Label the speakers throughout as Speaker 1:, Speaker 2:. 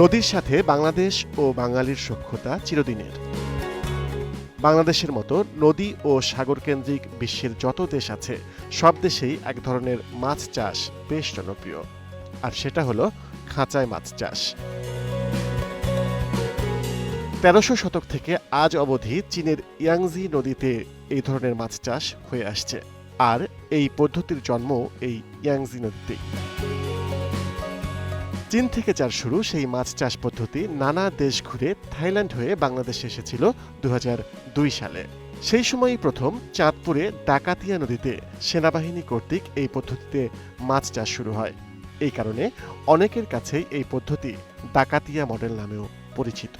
Speaker 1: নদীর সাথে বাংলাদেশ ও বাঙালির সখ্যতা চিরদিনের। বাংলাদেশের মতো নদী ও সাগরকেন্দ্রিক বিশ্বের যত দেশ আছে, সব দেশেই এক ধরনের মাছ চাষ বেশ জনপ্রিয়। আর সেটা হলো খাঁচায় মাছ চাষ। তেরোশো শতক থেকে আজ অবধি চীনের ইয়াংজি নদীতে এই ধরনের মাছ চাষ হয়ে আসছে। আর এই পদ্ধতির জন্ম এই ইয়াংজি নদীতেই। চীন থেকে যার শুরু সেই মাছ চাষ পদ্ধতি নানা দেশ ঘুরে থাইল্যান্ড হয়ে বাংলাদেশে এসেছিল দু হাজার দুই সালে। সেই সময়ই প্রথম চাঁদপুরে ডাকাতিয়া নদীতে সেনাবাহিনী কর্তৃক এই পদ্ধতিতে মাছ চাষ শুরু হয়। এই কারণে অনেকের কাছেই এই পদ্ধতি ডাকাতিয়া মডেল নামেও পরিচিত।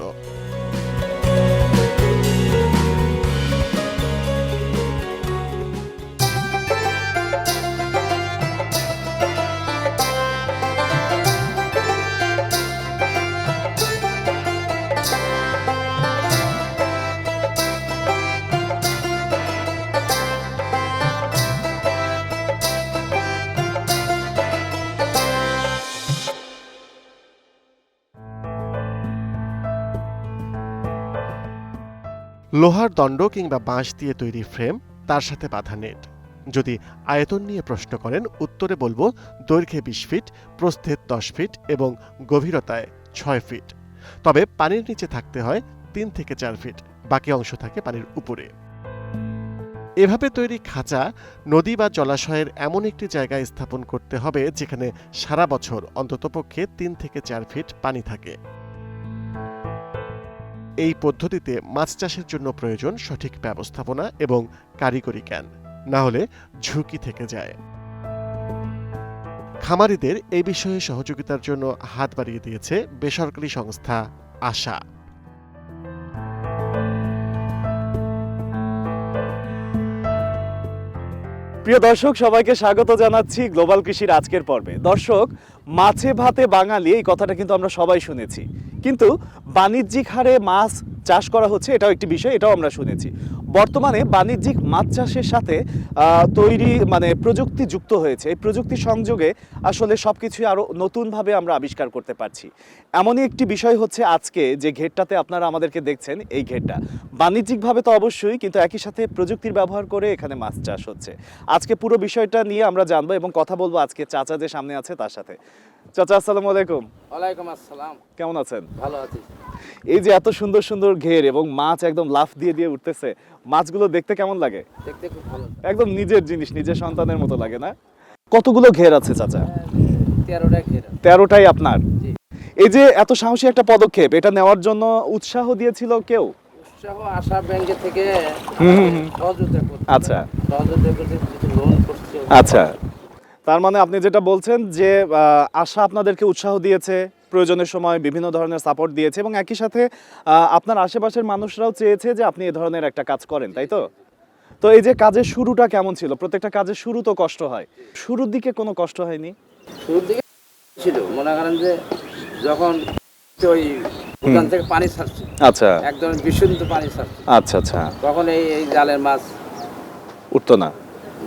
Speaker 1: লোহার দণ্ড কিংবা বাঁশ দিয়ে তৈরি ফ্রেম, তার সাথে বাঁধা নেট। যদি আয়তন নিয়ে প্রশ্ন করেন, উত্তরে বলব দৈর্ঘ্যে বিশ ফিট, প্রস্থে দশ ফিট এবং গভীরতায় ছয় ফিট। তবে পানির নিচে থাকতে হয় তিন থেকে চার ফিট, বাকি অংশ থাকে পানির উপরে। এভাবে তৈরি খাঁচা নদী বা জলাশয়ের এমন একটি জায়গায় স্থাপন করতে হবে যেখানে সারা বছর অন্ততপক্ষে তিন থেকে চার ফিট পানি থাকে। এই পদ্ধতিতে মাছ চাষের জন্য প্রয়োজন সঠিক ব্যবস্থাপনা এবং কারিগরি জ্ঞান। না হলে ঝুঁকি থেকে যায়। খামারিদের এই বিষয়ে সহযোগিতার জন্য হাত বাড়িয়ে দিয়েছে বেসরকারি সংস্থা আশা।
Speaker 2: প্রিয় দর্শক, সবাইকে স্বাগত জানাচ্ছি গ্লোবাল কৃষির আজকের পর্বে। দর্শক, মাছে ভাতে বাঙালি, এই কথাটা কিন্তু আমরা সবাই শুনেছি। কিন্তু বাণিজ্যিক হারে মাছ চাষ করা হচ্ছে, এটাও একটি বিষয়, এটাও আমরা শুনেছি। বর্তমানে বাণিজ্যিক মাছ চাষের সাথে তৈরি মানে প্রযুক্তি যুক্ত হয়েছে। এই প্রযুক্তি সংযোগে আসলে সব কিছুই আরও নতুনভাবে আমরা আবিষ্কার করতে পারছি। এমনই একটি বিষয় হচ্ছে আজকে, যে ঘেরটাতে আপনারা আমাদেরকে দেখছেন, এই ঘেরটা। বাণিজ্যিকভাবে তো অবশ্যই, কিন্তু একই সাথে প্রযুক্তির ব্যবহার করে এখানে মাছ চাষ হচ্ছে। আজকে পুরো বিষয়টা নিয়ে আমরা জানব এবং কথা বলব আজকে চাচা যে সামনে আছে তার সাথে। চাচা আসসালামু আলাইকুম।
Speaker 3: ওয়ালাইকুম আসসালাম।
Speaker 2: কেমন আছেন?
Speaker 3: ভালো আছি।
Speaker 2: এই যে এত সুন্দর সুন্দর ঘের এবং মাছ একদম লাফ দিয়ে দিয়ে উঠতেছে মাছগুলো দেখতে কেমন লাগে?
Speaker 3: দেখতে খুব ভালো।
Speaker 2: একদম নিজের জিনিস নিজের সন্তানের মতো লাগে না? কতগুলো ঘের আছে চাচা?
Speaker 3: তেরোটা ঘেরা
Speaker 2: তেরোটাই আপনার?
Speaker 3: জি।
Speaker 2: এই যে এত সাহসী একটা পদক্ষেপ এটা নেওয়ার জন্য উৎসাহ দিয়েছিল কেউ?
Speaker 3: উৎসাহ আশা ব্যাংকে থেকে
Speaker 2: আচ্ছা। আচ্ছা। তার মানে আপনি যেটা বলছেন যে আশা আপনাদেরকে উৎসাহ দিয়েছে প্রয়োজনের সময় বিভিন্ন ধরনের সাপোর্ট দিয়েছে এবং একই সাথে আপনার আশেপাশের মানুষরাও চেয়েছে যে আপনি এ ধরনের একটা কাজ করেন তাই তো? তো এই যে কাজের শুরুটা কেমন ছিল? প্রত্যেকটা কাজের শুরু তো কষ্ট হয়। শুরুর দিকে কোনো কষ্ট হয়নি?
Speaker 3: শুরুর দিকে ছিল। মনে করেন যে যখন ওই দোকান থেকে পানি ছাড়ছে
Speaker 2: আচ্ছা।
Speaker 3: একদম বিশুদ্ধ পানি ছাড়ছে
Speaker 2: আচ্ছা আচ্ছা।
Speaker 3: তখন এই জালের মাছ
Speaker 2: উঠতো না।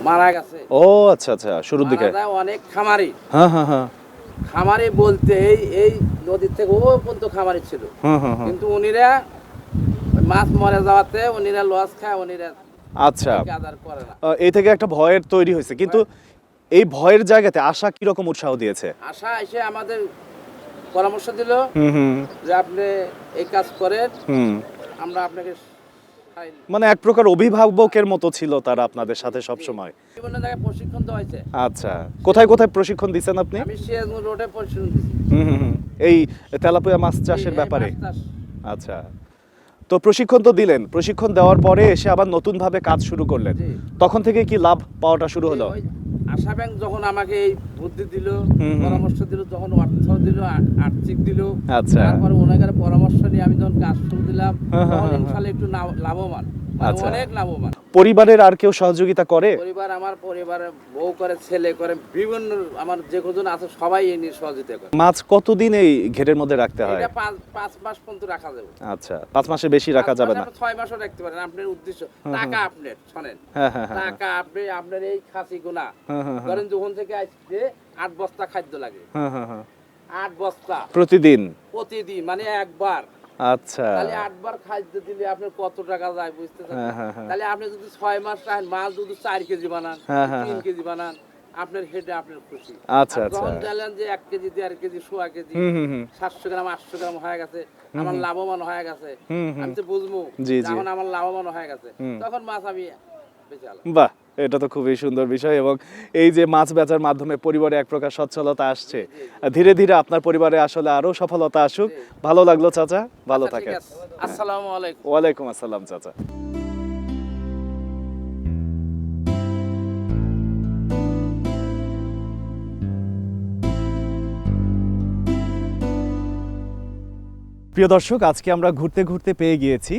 Speaker 3: মারা গেছে।
Speaker 2: ও আচ্ছা আচ্ছা শুরুর দিকে।
Speaker 3: অনেক খামারি।
Speaker 2: হ্যাঁ হ্যাঁ হ্যাঁ।
Speaker 3: খামারি বলতে এই এই নদীর থেকে ও পর্যন্ত খামারি ছিল।
Speaker 2: হুম হুম হুম
Speaker 3: কিন্তু উনিরা মাছ মরে যাওয়াতে উনিরা লস খায় উনিরা
Speaker 2: আচ্ছা।
Speaker 3: করে
Speaker 2: এই থেকে একটা ভয়ের তৈরি হয়েছে। কিন্তু এই ভয়ের জায়গাতে আশা কীরকম উৎসাহ দিয়েছে?
Speaker 3: আশা এসে আমাদের পরামর্শ দিল যে আপনি এই কাজ করেন।
Speaker 2: হুম।
Speaker 3: আমরা আপনাকে।
Speaker 2: মানে এক প্রকার অভিভাবকের মতো ছিল তারা আপনাদের সাথে সব সময়।
Speaker 3: বিভিন্ন জায়গায় প্রশিক্ষণ দেওয়া হয়েছে।
Speaker 2: আচ্ছা কোথায় কোথায় প্রশিক্ষণ দিচ্ছেন আপনি?
Speaker 3: আমি সিরাজগঞ্জ রোডে প্রশিক্ষণ দিয়েছি
Speaker 2: হুম। এই তেলাপুয়া মাছ চাষের ব্যাপারে? আচ্ছা। তো প্রশিক্ষণ তো দিলেন প্রশিক্ষণ দেওয়ার পরে এসে আবার নতুন ভাবে কাজ শুরু করলেন। তখন থেকে কি লাভ পাওয়াটা শুরু হলো?
Speaker 3: আশা ব্যাংক যখন আমাকে এই বুদ্ধি দিল। পরামর্শ দিল যখন অর্থ দিল আর্থিক দিল
Speaker 2: আচ্ছা।
Speaker 3: তারপরে ওনাদের পরামর্শ নিয়ে আমি যখন কাজ শুরু দিলাম
Speaker 2: হ্যাঁ, হ্যাঁ,
Speaker 3: তখন
Speaker 2: ইনশাআল্লাহ
Speaker 3: ইনশাল্লাহ একটু লাভবান
Speaker 2: আচ্ছা।
Speaker 3: অনেক লাভবান।
Speaker 2: পরিবারের আর কেউ সহযোগিতা করে?
Speaker 3: পরিবার আমার পরিবারে বউ করে ছেলে করে বিভিন্ন আমার যে কজন আছে সবাই এই নিয়ে সহযোগিতা করে।
Speaker 2: মাছ কতদিন এই ঘেরের মধ্যে রাখতে হয়?
Speaker 3: এটা পাঁচ পাঁচ মাস পর্যন্ত রাখা যাবে।
Speaker 2: আচ্ছা পাঁচ মাসের বেশি রাখা যাবে না?
Speaker 3: আপনি ছয় মাসও রাখতে পারেন আপনার উদ্দেশ্য। টাকা আপনার শোনেন।
Speaker 2: হ্যাঁ হ্যাঁ হ্যাঁ।
Speaker 3: টাকা আপনি আপনার এই খাসি
Speaker 2: হ্যাঁ, হ্যাঁ, হ্যাঁ।
Speaker 3: ধরেন যখন থেকে আজকে আট বস্তা খাদ্য লাগে।
Speaker 2: হ্যাঁ হ্যাঁ হ্যাঁ।
Speaker 3: আট বস্তা।
Speaker 2: প্রতিদিন?
Speaker 3: প্রতিদিন মানে একবার।
Speaker 2: আচ্ছা।
Speaker 3: তাহলে আটবার খাদ্য দিলে আপনার কত টাকা যায় বুঝতে
Speaker 2: হ্যাঁ, হ্যাঁ, হ্যাঁ।
Speaker 3: তাহলে আপনি যদি ছয় মাস রাখেন মাছ যদি চার কেজি বানান তিন। কেজি বানান আপনার হেডে আপনার খুশি।
Speaker 2: আচ্ছা, আচ্ছা।
Speaker 3: যখন জানলেন যে এক কেজি দেড় কেজি সোয়া কেজি সাতশো গ্রাম আটশো গ্রাম হয়ে গেছে। আমার লাভবান হয়ে গেছে। আমি তো বুঝব। যখন আমার লাভবান হয়ে গেছে। তখন মাছ আমি বেচালাম
Speaker 2: বাহ! এটা তো খুবই সুন্দর বিষয় এবং এই যে মাছ বেচার মাধ্যমে পরিবারে এক প্রকার সচ্ছলতা আসছে। ধীরে ধীরে আপনার পরিবারে আসলে আরও সফলতা আসুক। ভালো লাগল চাচা। ভালো
Speaker 3: আচ্ছা,
Speaker 2: থাকেন।
Speaker 3: আসসালামু আলাইকুম।
Speaker 2: ওয়ালাইকুম আসসালাম চাচা। প্রিয় দর্শক আজকে আমরা ঘুরতে ঘুরতে পেয়ে গিয়েছি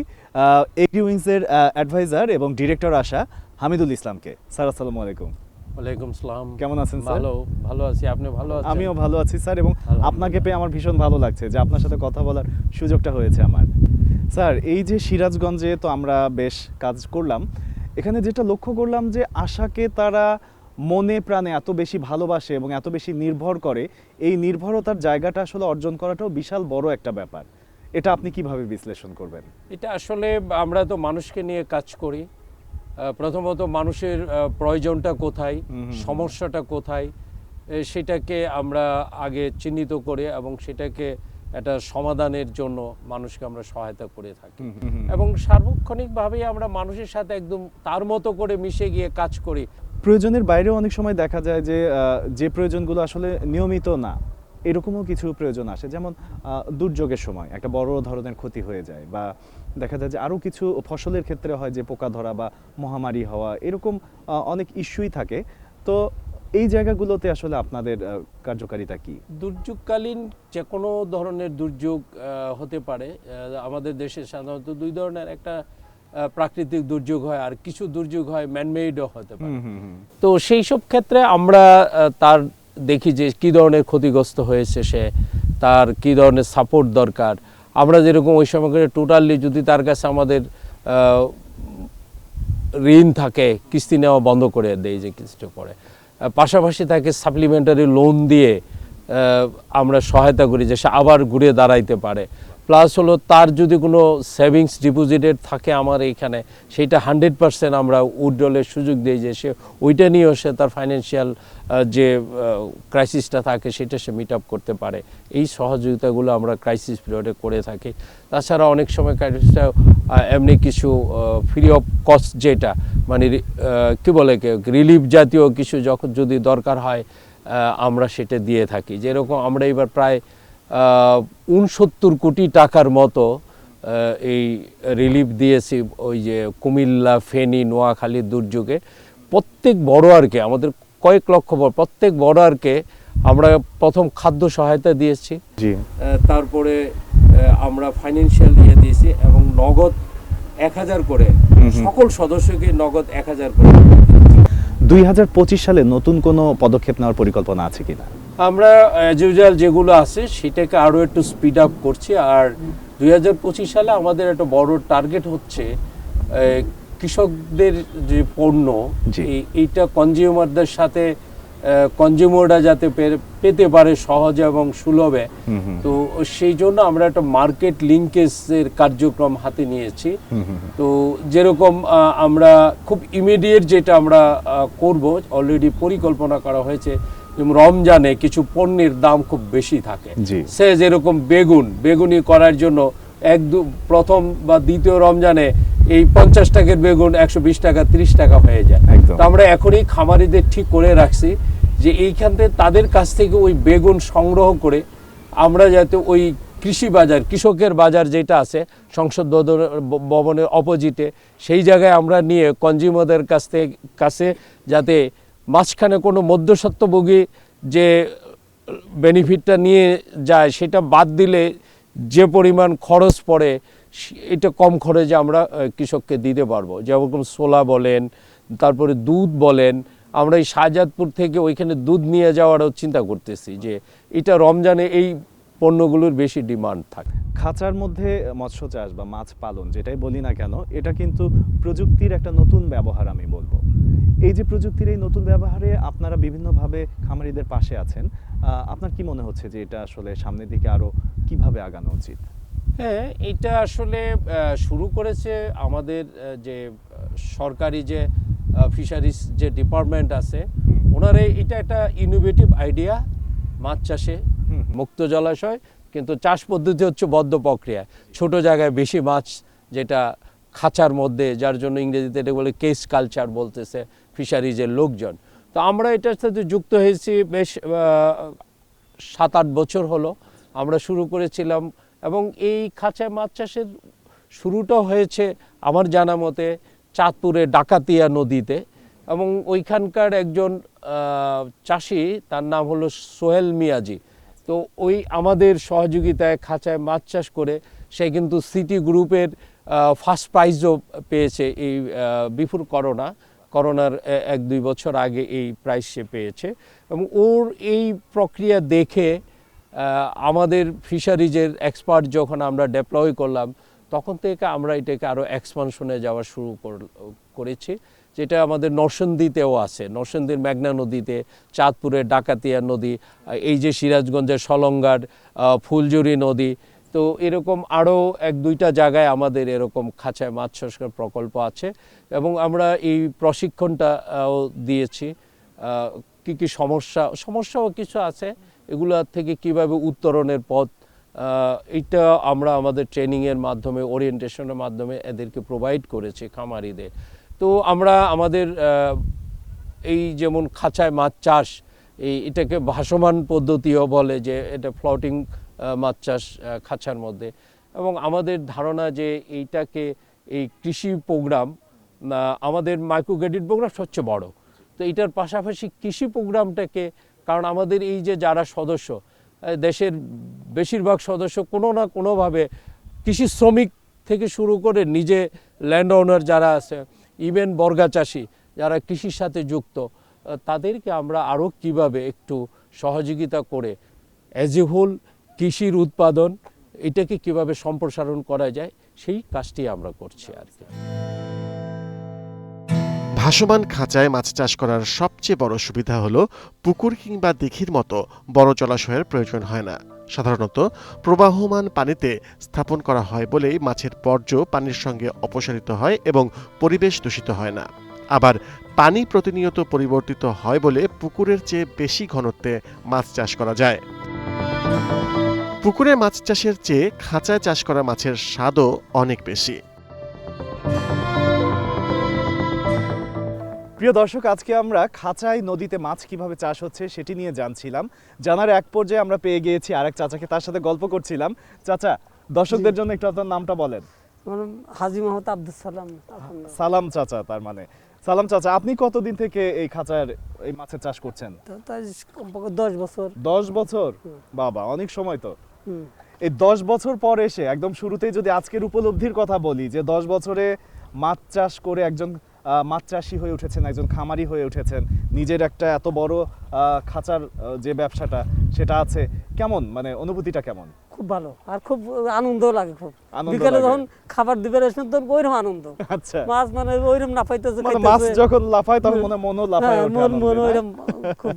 Speaker 2: এগ্রি উইংসের অ্যাডভাইজার এবং ডিরেক্টর আশা হামিদুল ইসলামকে। স্যার আসসালামু আলাইকুম।
Speaker 4: ওয়ালাইকুম সালাম।
Speaker 2: কেমন আছেন স্যার?
Speaker 4: ভালো ভালো আছি। আপনি ভালো আছেন?
Speaker 2: আমিও ভালো আছি স্যার এবং আপনাকে পেয়ে আমার ভীষণ ভালো লাগছে যে আপনার সাথে কথা বলার সুযোগটা হয়েছে আমার। স্যার এই যে সিরাজগঞ্জে তো আমরা বেশ কাজ করলাম এখানে যেটা লক্ষ্য করলাম যে আশাকে তারা মনে প্রাণে এত বেশি ভালোবাসে এবং এত বেশি নির্ভর করে এই নির্ভরতার জায়গাটা আসলে অর্জন করাটাও বিশাল বড় একটা ব্যাপার। এটা আপনি কীভাবে বিশ্লেষণ করবেন?
Speaker 4: এটা আসলে আমরা তো মানুষকে নিয়ে কাজ করি প্রথমত মানুষের প্রয়োজনটা কোথায় সমস্যাটা কোথায় সেটাকে আমরা আগে চিহ্নিত করে এবং সেটাকে একটা সমাধানের জন্য মানুষকে আমরা সহায়তা করে থাকি। এবং সার্বক্ষণিকভাবেই আমরা মানুষের সাথে একদম তার মতো করে মিশে গিয়ে কাজ করি।
Speaker 2: প্রয়োজনের বাইরেও অনেক সময় দেখা যায় যে যে প্রয়োজনগুলো আসলে নিয়মিত না এরকমও কিছু প্রয়োজন আসে। যেমন দুর্যোগের সময় একটা বড় ধরনের ক্ষতি হয়ে যায় বা দেখা যায় যে আরও কিছু ফসলের ক্ষেত্রে হয় যে পোকা ধরা বা মহামারী হওয়া এরকম অনেক ইস্যুই থাকে। তো এই জায়গাগুলোতে আসলে আপনাদের কার্যকারিতা কি?
Speaker 4: দুর্যোগকালীন যে কোনো ধরনের দুর্যোগ হতে পারে। আমাদের দেশে সাধারণত দুই ধরনের একটা প্রাকৃতিক দুর্যোগ হয় আর কিছু দুর্যোগ হয় ম্যানমেইডও হতে পারে। তো সেই সব ক্ষেত্রে আমরা তার দেখি যে কি ধরনের ক্ষতিগ্রস্ত হয়েছে সে, তার কি ধরনের সাপোর্ট দরকার। আমরা যেরকম ওই সময় টোটালি যদি তার কাছে আমাদের ঋণ থাকে, কিস্তি নেওয়া বন্ধ করে দেয় যে কিস্তি করে। পাশাপাশি তাকে সাপ্লিমেন্টারি লোন দিয়ে আমরা সহায়তা করি যে সে আবার ঘুরে দাঁড়াইতে পারে। প্লাস হলো তার যদি কোনো সেভিংস ডিপোজিটেড থাকে আমার এইখানে, সেইটা হান্ড্রেড পার্সেন্ট আমরা উইড্রলের সুযোগ দিই যে সে ওইটা নিয়েও সে তার ফাইন্যান্সিয়াল যে ক্রাইসিসটা থাকে সেটা সে মিট আপ করতে পারে। এই সহযোগিতাগুলো আমরা ক্রাইসিস পিরিয়ডে করে থাকি। তাছাড়া অনেক সময় ক্রাইসিসটা এমনি কিছু ফ্রি অফ কস্ট যেটা মানে কি বলে রিলিফ জাতীয় কিছু যখন যদি দরকার হয় আমরা সেটা দিয়ে থাকি। যেরকম আমরা এবার প্রায় উনসত্তর কোটি টাকার মতো এই রিলিফ দিয়েছি ওই যে কুমিল্লা ফেনী নোয়াখালী দুর্যোগে। প্রত্যেক বড়োয়ারকে আমাদের কয়েক লক্ষ বড় প্রত্যেক বড়োয়ারকে আমরা প্রথম খাদ্য সহায়তা দিয়েছি। তারপরে আমরা ফাইন্যান্সিয়াল ইয়ে দিয়েছি এবং নগদ এক হাজার করে সকল সদস্যকে নগদ এক হাজার করে।
Speaker 2: দুই হাজার পঁচিশ সালে নতুন কোনো পদক্ষেপ নেওয়ার পরিকল্পনা আছে কিনা?
Speaker 4: আমরা অ্যাজ ইউজুয়াল যেগুলো আছে সেটাকে আরও একটু স্পিড আপ করছি। আর দুই হাজার পঁচিশ সালে আমাদের একটা বড় টার্গেট হচ্ছে কৃষকদের যে পণ্য এইটা কনজিউমারদের সাথে কনজিউমাররা যাতে পেতে পারে সহজে এবং সুলভে। তো সেই জন্য আমরা একটা মার্কেট লিঙ্কেজের কার্যক্রম হাতে নিয়েছি। তো যেরকম আমরা খুব ইমিডিয়েট যেটা আমরা করব অলরেডি পরিকল্পনা করা হয়েছে। যেমন রমজানে কিছু পণ্যের দাম খুব বেশি থাকে। সে যেরকম বেগুন বেগুনি করার জন্য এক দু প্রথম বা দ্বিতীয় রমজানে এই পঞ্চাশ টাকার বেগুন একশো বিশ টাকা ত্রিশ টাকা হয়ে যায়। তো আমরা এখনই খামারিদের ঠিক করে রাখছি যে এইখান থেকে তাদের কাছ থেকে ওই বেগুন সংগ্রহ করে আমরা যাতে ওই কৃষি বাজার কৃষকের বাজার যেটা আছে সংসদ ভবনের- অপোজিটে সেই জায়গায় আমরা নিয়ে কনজিউমারদের কাছ থেকে কাছে যাতে মাঝখানে কোনো মধ্যস্বত্বভোগী যে বেনিফিটটা নিয়ে যায়, সেটা বাদ দিলে যে পরিমাণ খরচ পড়ে, এটা কম খরচে আমরা কৃষককে দিতে পারব। যেরকম সোলা বলেন, তারপরে দুধ বলেন, আমরা এই শাহজাদপুর থেকে ওইখানে দুধ নিয়ে যাওয়ারও চিন্তা করতেছি যে এটা রমজানে এই পণ্যগুলোর বেশি ডিমান্ড থাকে।
Speaker 2: খাঁচার মধ্যে মৎস্য চাষ বা মাছ পালন যেটাই বলি না কেন, এটা কিন্তু প্রযুক্তির একটা নতুন ব্যবহার আমি বলব। এই যে প্রযুক্তির এই নতুন ব্যবহারে আপনারা বিভিন্নভাবে খামারিদের পাশে আছেন আপনার কি মনে হচ্ছে যে এটা আসলে সামনের দিকে আরও কীভাবে আগানো উচিত?
Speaker 4: হ্যাঁ এটা আসলে শুরু করেছে আমাদের যে সরকারি যে ফিশারিজ যে ডিপার্টমেন্ট আছে ওনারা এটা একটা ইনোভেটিভ আইডিয়া মাছ চাষে মুক্ত জলাশয় কিন্তু চাষ পদ্ধতি হচ্ছে বদ্ধ প্রক্রিয়া। ছোট জায়গায় বেশি মাছ যেটা খাঁচার মধ্যে যার জন্য ইংরেজিতে এটা বলে কেস কালচার বলতেছে। ফিশারিজের লোকজন। তো আমরা এটার সাথে যুক্ত হয়েছি বেশ সাত আট বছর হলো। আমরা শুরু করেছিলাম এবং এই খাঁচায় মাছ চাষের শুরুটা হয়েছে আমার জানা মতে চাঁদপুরে ডাকাতিয়া নদীতে এবং ওইখানকার একজন চাষি, তার নাম হলো সোহেল মিয়াজি। তো ওই আমাদের সহযোগিতায় খাঁচায় মাছ চাষ করে সে কিন্তু সিটি গ্রুপের ফার্স্ট প্রাইজও পেয়েছে এই বিফোর করোনা। করোনার এক, দুই বছর আগে এই প্রাইজ সে পেয়েছে এবং ওর এই প্রক্রিয়া দেখে আমাদের ফিশারিজের এক্সপার্ট যখন আমরা ডেপ্লয় করলাম, তখন থেকে আমরা এটাকে আরও এক্সপানশনে যাওয়া শুরু কর- করেছি। যেটা আমাদের নরসন্দিতেও আছে। নরসন্দির মেঘনা নদীতে, চাঁদপুরের ডাকাতিয়া নদী এই যে সিরাজগঞ্জের সলঙ্গার ফুলজুরি নদী তো এরকম আরও এক দুইটা জায়গায় আমাদের এরকম খাঁচায় মাছ চাষের প্রকল্প আছে এবং আমরা এই প্রশিক্ষণটাও দিয়েছি। কি কি সমস্যা, সমস্যাও কিছু আছে। এগুলো থেকে কীভাবে উত্তরণের পথ এটা আমরা আমাদের ট্রেনিংয়ের মাধ্যমে ওরিয়েন্টেশনের মাধ্যমে এদেরকে প্রোভাইড করেছি খামারিদের। তো আমরা আমাদের এই যেমন খাঁচায় মাছ চাষ, এই এটাকে ভাসমান পদ্ধতিও বলে যে এটা ফ্লোটিং মাছ চাষ খাঁচার মধ্যে। এবং আমাদের ধারণা যে এইটাকে এই কৃষি প্রোগ্রাম আমাদের মাইক্রো ক্রেডিট প্রোগ্রাম সবচেয়ে বড়। তো এইটার পাশাপাশি কৃষি প্রোগ্রামটাকে, কারণ আমাদের এই যে যারা সদস্য দেশের বেশিরভাগ সদস্য কোনো না কোনোভাবে কৃষি শ্রমিক থেকে শুরু করে নিজে ল্যান্ড ওনার যারা আছে ইভেন বর্গা চাষি যারা কৃষির সাথে যুক্ত তাদেরকে আমরা আরও কীভাবে একটু সহযোগিতা করে অ্যাজ এ হোল কৃষির উৎপাদন, এটাকে কীভাবে সম্প্রসারণ করা যায়, সেই কাজটি আমরা করছি আর কি।
Speaker 1: ভাসমান খাঁচায় মাছ চাষ করার সবচেয়ে বড় সুবিধা হলো পুকুর কিংবা দিঘির মতো বড় জলাশয়ের প্রয়োজন হয় না। সাধারণত প্রবাহমান পানিতে স্থাপন করা হয় বলেই মাছের বর্জ্য পানির সঙ্গে অপসারিত হয় এবং পরিবেশ দূষিত হয় না। আবার পানি প্রতিনিয়ত পরিবর্তিত হয় বলে পুকুরের চেয়ে বেশি ঘনত্বে মাছ চাষ করা যায়। পুকুরে মাছ চাষের চেয়ে খাঁচায় চাষ করা মাছের স্বাদও অনেক বেশি।
Speaker 2: প্রিয় দর্শক আজকে আমরা খাঁচাই নদীতে মাছ কীভাবে চাষ হচ্ছে সেটি নিয়ে জানছিলাম। জানার এক পর্যায়ে আমরা পেয়ে গিয়েছি আরেক চাচাকে তার সাথে গল্প করছিলাম। চাচা দর্শকদের জন্য একটু আপনার নামটা বলেন।
Speaker 5: হাজি মোহাম্মদ আব্দুল সালাম।
Speaker 2: সালাম চাচা তার মানে। সালাম চাচা আপনি কতদিন থেকে এই খাঁচার এই মাছের চাষ করছেন?
Speaker 5: দশ বছর।
Speaker 2: দশ বছর? বাবা অনেক সময় তো। এই দশ বছর পর এসে একদম শুরুতেই যদি আজকের উপলব্ধির কথা বলি যে দশ বছরে মাছ চাষ করে একজন মাছ চাষি হয়ে উঠেছেন একজন খামারি হয়ে উঠেছেন নিজের একটা এত বড় খাঁচার যে ব্যবসাটা সেটা আছে কেমন? মানে অনুভূতিটা কেমন?
Speaker 5: খুব ভালো। আর খুব আনন্দ লাগে খুব। বিকেলে যখন খাবার দিবে আসেন তখন ওইরকম আনন্দ।
Speaker 2: আচ্ছা।
Speaker 5: মাছ মানে ওইরকম না পাইতেছে
Speaker 2: মানে মাছ যখন লাফায় তখন মনে মনও লাফায়
Speaker 5: হ্যাঁ,
Speaker 2: ওঠে
Speaker 5: মন মন ওইরকম খুব।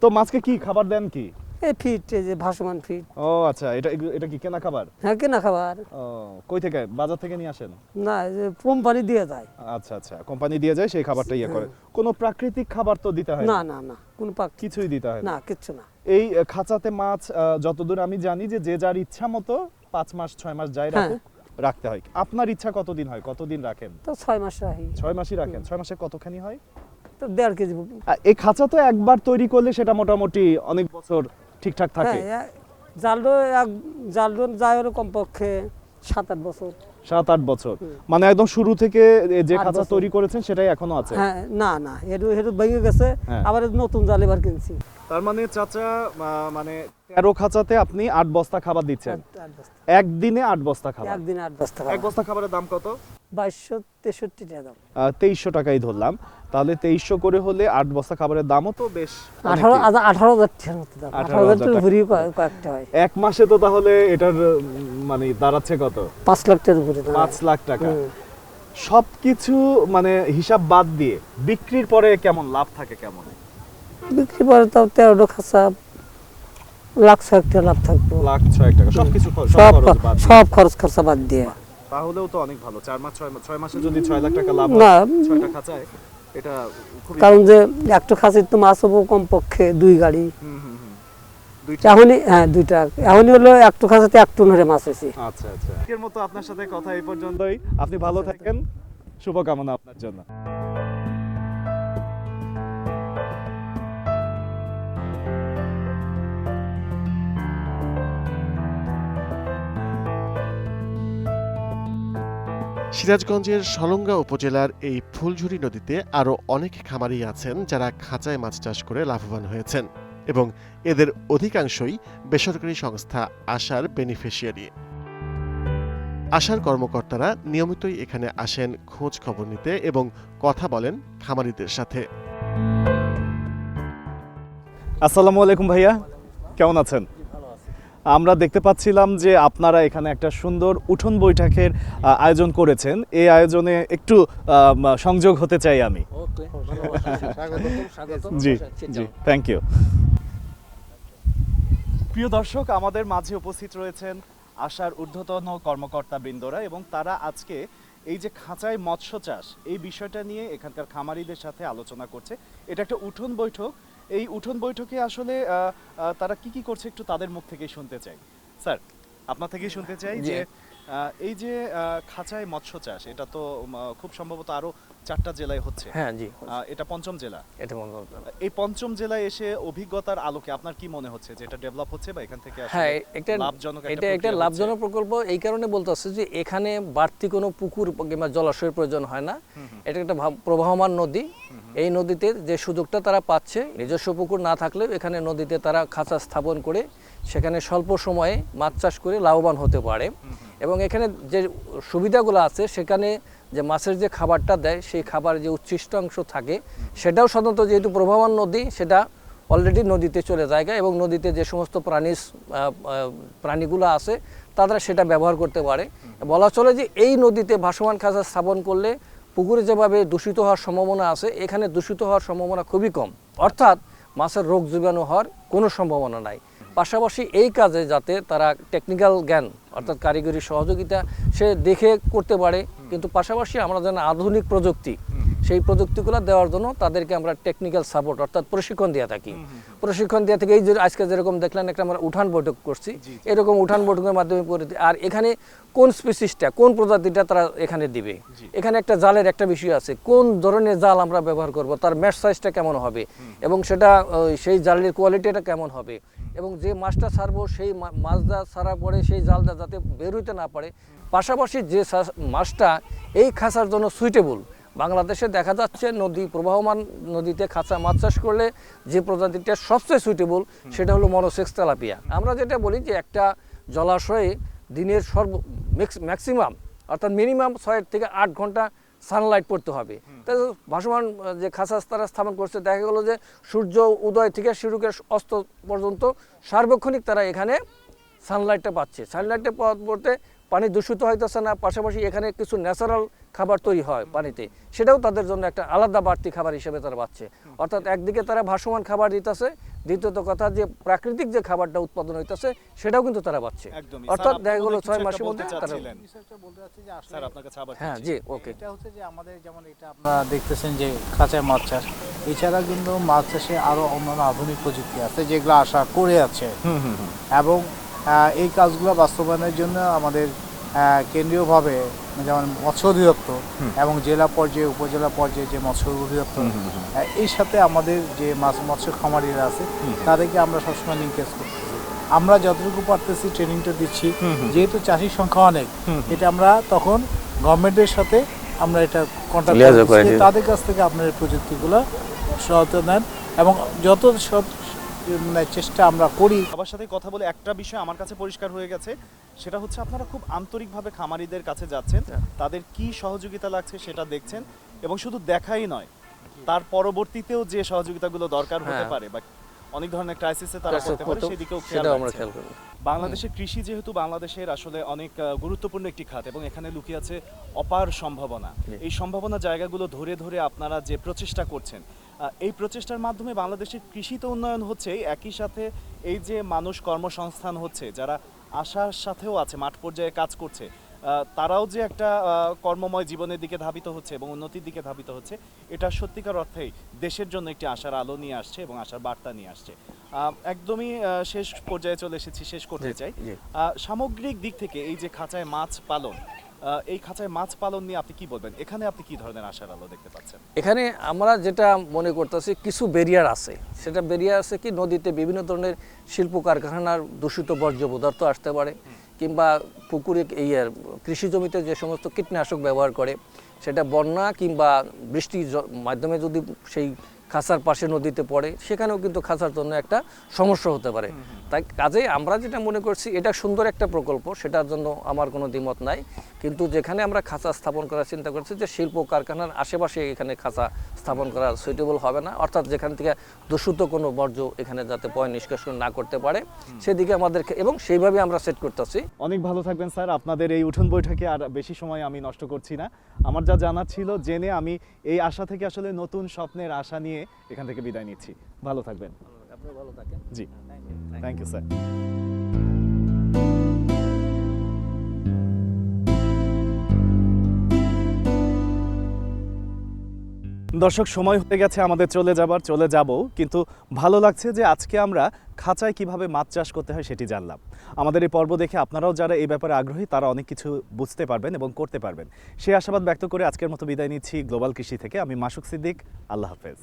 Speaker 2: তো মাছকে কি খাবার দেন কি?
Speaker 5: এই ফিট এই যে ভাসমান ফিট
Speaker 2: ও আচ্ছা এটা এটা কি কেনা খাবার?
Speaker 5: হ্যাঁ কেনা খাবার।
Speaker 2: ও কই থেকে? বাজার থেকে নিয়ে আসেন?
Speaker 5: না যে কোম্পানি দিয়ে যায়।
Speaker 2: আচ্ছা আচ্ছা কোম্পানি দিয়ে যায় সেই খাবারটা ইয়ে করে। কোনো প্রাকৃতিক খাবার তো দিতে হয়
Speaker 5: না?
Speaker 2: না
Speaker 5: না কোনো
Speaker 2: কিছুই দিতে হয় না?
Speaker 5: না কিচ্ছু না।
Speaker 2: এই খাঁচাতে মাছ যতদূর আমি জানি যে যে যার ইচ্ছা মতো পাঁচ মাস ছয় মাস যাই
Speaker 5: হ্যাঁ।
Speaker 2: রাখুক রাখতে হয়। আপনার ইচ্ছা কতদিন হয়? কতদিন রাখেন?
Speaker 5: তো ছয় মাস রাখি।
Speaker 2: ছয় মাসই রাখেন? ছয় মাসে কতখানি হয়?
Speaker 5: তো দেড় কেজি
Speaker 2: এই খাঁচা তো একবার তৈরি করলে সেটা মোটামুটি অনেক বছর ঠিকঠাক থাকে।
Speaker 5: হ্যাঁ জালডো এক জালডো যায় কমপক্ষে সাত আট বছর।
Speaker 2: সাত আট বছর। মানে একদম শুরু থেকে যে খাঁচা তৈরি করেছেন সেটাই এখনও আছে?
Speaker 5: হ্যাঁ না না হেটু হেটু ভেঙে গেছে।
Speaker 2: হ্যাঁ।
Speaker 5: আবার নতুন জাল এবার কিনছি।
Speaker 2: তার মানে চাচা মানে তেরো খাঁচাতে আপনি আট বস্তা খাবার দিচ্ছেন।
Speaker 5: আট- আট বস্তা।
Speaker 2: একদিনে আট বস্তা খাবার।
Speaker 5: একদিনে আট বস্তা
Speaker 2: এক বস্তা খাবারের দাম কত?
Speaker 5: বাইশশো তেষট্টি টাকা দাম।
Speaker 2: তেইশশো টাকাই ধরলাম। তাহলে তেইশশো করে হলে আট বস্তা খাবারের দামও তো বেশ
Speaker 5: আঠারো আঠারো হাজার টাকার মতো দাম।
Speaker 2: 18,000
Speaker 5: আঠারো হাজার টাকা
Speaker 2: টাকা।
Speaker 5: ঘুরিয়ে কয়- কয়েকটা হয়।
Speaker 2: এক মাসে তো তাহলে এটার মানে দাঁড়াচ্ছে কত?
Speaker 5: পাঁচ লাখ টাকার উপরে
Speaker 2: পাঁচ লাখ টাকা।
Speaker 5: হুম।
Speaker 2: সব কিছু মানে হিসাব বাদ দিয়ে বিক্রির পরে কেমন লাভ থাকে কেমন?
Speaker 5: বিক্রি করে তাও তেরোটা খাঁচা লাখ ছয়েক টাকা লাভ থাকব।
Speaker 2: লাখ ছয় টাকা সব কিছু
Speaker 5: সব। সব খরচ খরচা বাদ দিয়ে।
Speaker 2: তাহলেও তো অনেক ভালো চার মাস ছয় মাস ছয় মাসে যদি ছয় লাখ টাকা লাভ হয় ছয়টা খাঁচায়। এটা খুবই
Speaker 5: কারণ যে একটা খাসির তো মাছ হব কমপক্ষে দুই গাড়ি।
Speaker 2: হুম, হুম, হুম।
Speaker 5: এখনই হ্যাঁ দুইটা। এখনই হলো একটু খাসাতে এক হরে মাছ হয়েছে।
Speaker 2: আচ্ছা আচ্ছা। আজকের মতো আপনার সাথে কথা এই পর্যন্তই। আপনি ভালো থাকেন। শুভকামনা আপনার জন্য।
Speaker 1: সিরাজগঞ্জের সলঙ্গা উপজেলার এই ফুলঝুরি নদীতে আরও অনেক খামারি আছেন যারা খাঁচায় মাছ চাষ করে লাভবান হয়েছেন এবং এদের অধিকাংশই বেসরকারি সংস্থা আশার বেনিফিশিয়ারি। আশার কর্মকর্তারা নিয়মিতই এখানে আসেন, খোঁজ খবর নিতে এবং কথা বলেন খামারিদের সাথে।
Speaker 2: আসসালামু আলাইকুম ভাইয়া, কেমন আছেন? আমরা দেখতে পাচ্ছিলাম যে আপনারা এখানে একটা সুন্দর উঠোন বৈঠকের আয়োজন করেছেন। এই আয়োজনে একটু সংযোগ হতে চাই আমি। জি জি থ্যাংক ইউ প্রিয় দর্শক আমাদের মাঝে উপস্থিত রয়েছেন আশার ঊর্ধ্বতন কর্মকর্তা বৃন্দরা এবং তারা আজকে এই যে খাঁচায় মৎস্য চাষ এই বিষয়টা নিয়ে এখানকার খামারিদের সাথে আলোচনা করছে। এটা একটা উঠোন বৈঠক এই উঠোন বৈঠকে আসলে তারা কি কি করছে একটু তাদের মুখ থেকে শুনতে চাই। স্যার আপনার থেকেই শুনতে চাই যে আহ, এই যে আহ, খাঁচায় মৎস্য চাষ এটা তো খুব সম্ভবত আরও চারটা জেলায় হচ্ছে।
Speaker 6: হ্যাঁ জি।
Speaker 2: এটা পঞ্চম জেলা।
Speaker 6: এটা মনে করতাম।
Speaker 2: এই পঞ্চম জেলায় এসে অভিজ্ঞতার আলোকে আপনার কি মনে হচ্ছে যে এটা ডেভেলপ হচ্ছে বা এখান থেকে
Speaker 6: হ্যাঁ একটা
Speaker 2: লাভজনক
Speaker 6: এটা একটা লাভজনক প্রকল্প। এই কারণে বলতেছে যে এখানে বাড়তি কোনো পুকুর কিংবা জলাশয়ের প্রয়োজন হয় না। এটা একটা প্রবাহমান নদী। এই নদীতে যে সুযোগটা তারা পাচ্ছে নিজস্ব পুকুর না থাকলেও এখানে নদীতে তারা খাঁচা স্থাপন করে সেখানে স্বল্প সময়ে মাছ চাষ করে লাভবান হতে পারে। এবং এখানে যে সুবিধাগুলো আছে সেখানে যে মাছের যে খাবারটা দেয়, সেই খাবারের যে উচ্ছিষ্ট অংশ থাকে, সেটাও সাধারণত যেহেতু প্রভাবান নদী, সেটা অলরেডি নদীতে চলে যায় এবং নদীতে যে সমস্ত প্রাণী প্রাণীগুলো আছে, তারা সেটা ব্যবহার করতে পারে। বলা চলে যে এই নদীতে ভাসমান খাঁচা স্থাপন করলে পুকুরে যেভাবে দূষিত হওয়ার সম্ভাবনা আছে, এখানে দূষিত হওয়ার সম্ভাবনা খুবই কম। অর্থাৎ মাছের রোগ জীবাণু হওয়ার কোনো সম্ভাবনা নাই। পাশাপাশি এই কাজে যাতে তারা টেকনিক্যাল জ্ঞান অর্থাৎ কারিগরি সহযোগিতা সে দেখে করতে পারে। কিন্তু পাশাপাশি আমরা যেন আধুনিক প্রযুক্তি সেই প্রযুক্তিগুলো দেওয়ার জন্য তাদেরকে আমরা টেকনিক্যাল সাপোর্ট অর্থাৎ প্রশিক্ষণ দিয়ে থাকি। প্রশিক্ষণ দিয়ে থেকে এই যে আজকে যেরকম দেখলেন একটা আমরা উঠান বৈঠক করছি। এরকম উঠান বৈঠকের মাধ্যমে করে আর এখানে কোন স্পিসিসটা কোন প্রজাতিটা তারা এখানে দিবে? এখানে একটা জালের একটা বিষয় আছে কোন ধরনের জাল আমরা ব্যবহার করব তার ম্যাশ সাইজটা কেমন হবে? এবং সেটা সেই জালের কোয়ালিটিটা কেমন হবে? এবং যে মাছটা ছাড়বো সেই মাছটা ছাড়ার পরে সেই জালটা যাতে বের হইতে না পারে। পাশাপাশি যে মাছটা এই খাঁচার জন্য সুইটেবল বাংলাদেশে দেখা যাচ্ছে নদী প্রবাহমান নদীতে খাঁচা মাছ চাষ করলে যে প্রজাতিটা সবচেয়ে সুইটেবল সেটা হলো মনোসেক্স তেলাপিয়া। আমরা যেটা বলি যে একটা জলাশয়ে দিনের সর্ব ম্যাক্সিমাম অর্থাৎ মিনিমাম ছয় থেকে আট ঘণ্টা সানলাইট পড়তে হবে। তাই ভাসমান যে খাঁচা তারা স্থাপন করছে দেখা গেলো যে সূর্য উদয় থেকে শুরু করে অস্ত পর্যন্ত সার্বক্ষণিক তারা এখানে সানলাইটটা পাচ্ছে। সানলাইটটা পড়তে পানি দূষিত হইতেছে না পাশাপাশি এখানে কিছু ন্যাচারাল খাবার তৈরি হয় পানিতে। সেটাও তাদের জন্য একটা আলাদা বাড়তি খাবার হিসেবে তারা পাচ্ছে। অর্থাৎ একদিকে তারা ভাসমান খাবার দিতেছে দ্বিতীয়ত কথা যে প্রাকৃতিক যে খাবারটা উৎপাদন হইতেছে সেটাও কিন্তু তারা পাচ্ছে। অর্থাৎ দেখা গেলো ছয় মাসের মধ্যে তারা হ্যাঁ জি ওকে।
Speaker 7: এটা হচ্ছে যে আমাদের যেমন এটা আপনারা দেখতেছেন যে খাঁচায় মাছ চাষ। এছাড়া কিন্তু মাছ চাষে আরও অন্যান্য আধুনিক প্রযুক্তি আছে যেগুলো আশা করে আছে। এবং এই কাজগুলো বাস্তবায়নের জন্য আমাদের কেন্দ্রীয়ভাবে যেমন মৎস্য অধিদপ্তর এবং জেলা পর্যায়ে উপজেলা পর্যায়ে যে মৎস্য অধিদপ্তর এর সাথে আমাদের যে মাছ মৎস্য খামারিরা আছে তাদেরকে আমরা সবসময় লিঙ্কেজ করতেছি। আমরা যতটুকু পারতেছি ট্রেনিংটা দিচ্ছি যেহেতু চাষির সংখ্যা অনেক এটা আমরা তখন গভর্নমেন্টের সাথে আমরা এটা কন্ট্যাক্ট। তাদের কাছ থেকে আপনার এই প্রযুক্তিগুলো সহায়তা নেন এবং যত চেষ্টা আমরা করি।
Speaker 2: সবার সাথে কথা বলে একটা বিষয় আমার কাছে পরিষ্কার হয়ে গেছে সেটা হচ্ছে আপনারা খুব আন্তরিকভাবে খামারিদের কাছে যাচ্ছেন তাদের কি সহযোগিতা লাগছে সেটা দেখছেন এবং শুধু দেখাই নয় তার পরবর্তীতেও যে সহযোগিতাগুলো দরকার হতে
Speaker 6: হ্যাঁ।
Speaker 2: পারে বা অনেক ধরনের ক্রাইসিসে তারা পড়তে পারে সেদিকেও খেয়াল বাংলাদেশের কৃষি যেহেতু বাংলাদেশের আসলে অনেক গুরুত্বপূর্ণ একটি খাত এবং এখানে লুকিয়ে আছে অপার সম্ভাবনা। এই সম্ভাবনা জায়গাগুলো ধরে ধরে আপনারা যে প্রচেষ্টা করছেন এই প্রচেষ্টার মাধ্যমে বাংলাদেশের কৃষি তো উন্নয়ন হচ্ছে একই সাথে এই যে মানুষ কর্মসংস্থান হচ্ছে যারা আশার সাথেও আছে মাঠ পর্যায়ে কাজ করছে তারাও যে একটা কর্মময় জীবনের দিকে ধাবিত হচ্ছে এবং উন্নতির দিকে ধাবিত হচ্ছে এটা সত্যিকার অর্থেই দেশের জন্য একটি আশার আলো নিয়ে আসছে এবং আশার বার্তা নিয়ে আসছে। একদমই শেষ পর্যায়ে চলে এসেছি শেষ করতে চাই। আহ, সামগ্রিক দিক থেকে এই যে খাঁচায় মাছ পালন এই খাঁচায় মাছ পালন নিয়ে আপনি কি বলবেন? এখানে আপনি কি ধরনের আশার আলো দেখতে পাচ্ছেন?
Speaker 5: এখানে আমরা যেটা মনে করতেছি, কিছু ব্যারিয়ার আছে। সেটা ব্যারিয়ার আছে কি, নদীতে বিভিন্ন ধরনের শিল্প কারখানার দূষিত বর্জ্য পদার্থ আসতে পারে, কিংবা পুকুরে এই কৃষি জমিতে যে সমস্ত কীটনাশক ব্যবহার করে, সেটা বন্যা কিংবা বৃষ্টির মাধ্যমে যদি সেই খাঁচার পাশে নদীতে পড়ে সেখানেও কিন্তু খাঁচার জন্য একটা সমস্যা হতে পারে। তাই কাজে আমরা যেটা মনে করছি এটা সুন্দর একটা প্রকল্প সেটার জন্য আমার কোনো দ্বিমত নাই। কিন্তু যেখানে আমরা খাঁচা স্থাপন করার চিন্তা করছি যে শিল্প কারখানার আশেপাশে এখানে খাঁচা স্থাপন করা সুইটেবল হবে না অর্থাৎ যেখান থেকে দূষিত কোনো বর্জ্য এখানে যাতে পয় নিষ্কাশন না করতে পারে সেদিকে আমাদের এবং সেইভাবে আমরা সেট করতেছি।
Speaker 2: অনেক ভালো থাকবেন স্যার আপনাদের এই উঠোন বৈঠকে আর বেশি সময় আমি নষ্ট করছি না। আমার যা জানার ছিল জেনে আমি এই আশা থেকে আসলে নতুন স্বপ্নের আশা নিয়ে এখান থেকে বিদায় নিচ্ছি। ভালো থাকবেন।
Speaker 5: আপনি ভালো থাকেন।
Speaker 2: জি। থ্যাংক ইউ স্যার দর্শক সময় হয়ে গেছে আমাদের চলে যাবার চলে যাব। কিন্তু ভালো লাগছে যে আজকে আমরা খাঁচায় কীভাবে মাছ চাষ করতে হয় সেটি জানলাম। আমাদের এই পর্ব দেখে আপনারাও যারা এই ব্যাপারে আগ্রহী তারা অনেক কিছু বুঝতে পারবেন এবং করতে পারবেন। সেই আশাবাদ ব্যক্ত করে আজকের মতো বিদায় নিচ্ছি। গ্লোবাল কৃষি থেকে আমি মাসুক সিদ্দিক। আল্লাহ হাফেজ।